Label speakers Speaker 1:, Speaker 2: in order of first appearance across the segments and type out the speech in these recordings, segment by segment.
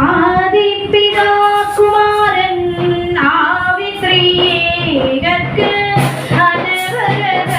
Speaker 1: ആദിപ്പിതാ Kumaran ആവിത്രിയേകക്ക് അനുവരത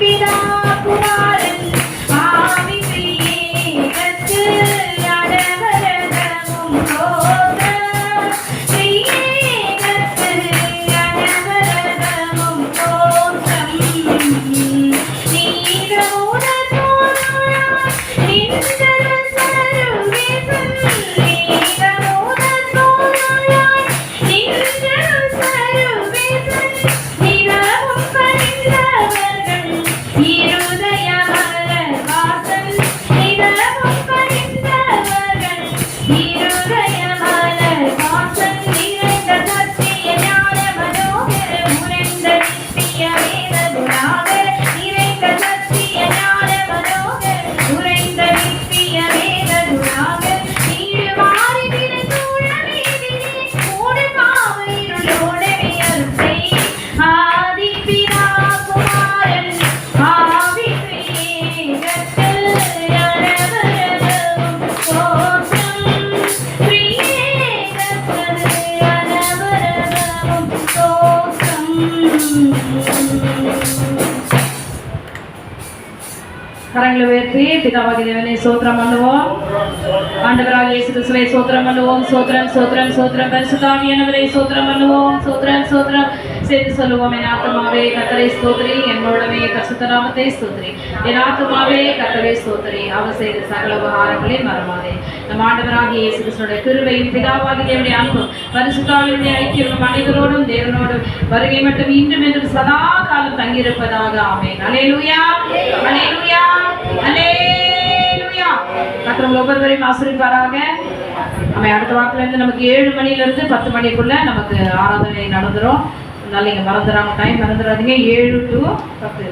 Speaker 1: Happy Dog! Peter கரங்களை உயர்த்தி பிதாவாகி தேவனே சோத்திரம் பண்ணுவோம். ஆண்டவராக இயேசு கிறிஸ்துவை சோத்திரம் பண்ணுவோம். சோத்திரம் சோத்திரம் சோத்திரம். பரிசுத்தாமியானவரை சோத்திரம் பண்ணுவோம். சோத்திரம் சோத்திரம். சேர்த்து சொல்லுவோம் என் ஆத்மாவே கத்தரை ஸ்தோத்ரி என்னோடவே கசுத்தராமத்தை ஸ்தோத்திரி. என் ஆத்மாவே கத்தரை ஸ்தோத்திரி. அவர் செய்த சகல உபகாரங்களே மறவாதே. நம் ஆண்டவராக இயேசு கிறிஸ்துடைய கிருவையும் பிதாவாகி தேவனுடைய அன்பும் பரிசுத்தாவியுடைய ஐக்கியம் நம் தேவனோடும் வருகை மட்டும் இன்றும் என்றும் சதா காலம் தங்கியிருப்பதாக ஆமே அலையலுயா அலையலு ஒவ்வொருவரையும் ஆசிரிப்பாராக நம்ம அடுத்த வாரத்துலேருந்து நமக்கு ஏழு மணிலேருந்து பத்து மணிக்குள்ளே நமக்கு ஆராதனை நடந்துடும் அதனால் நீங்கள் மறந்துடாம டைம் மறந்துடாதீங்க ஏழு டு பத்து.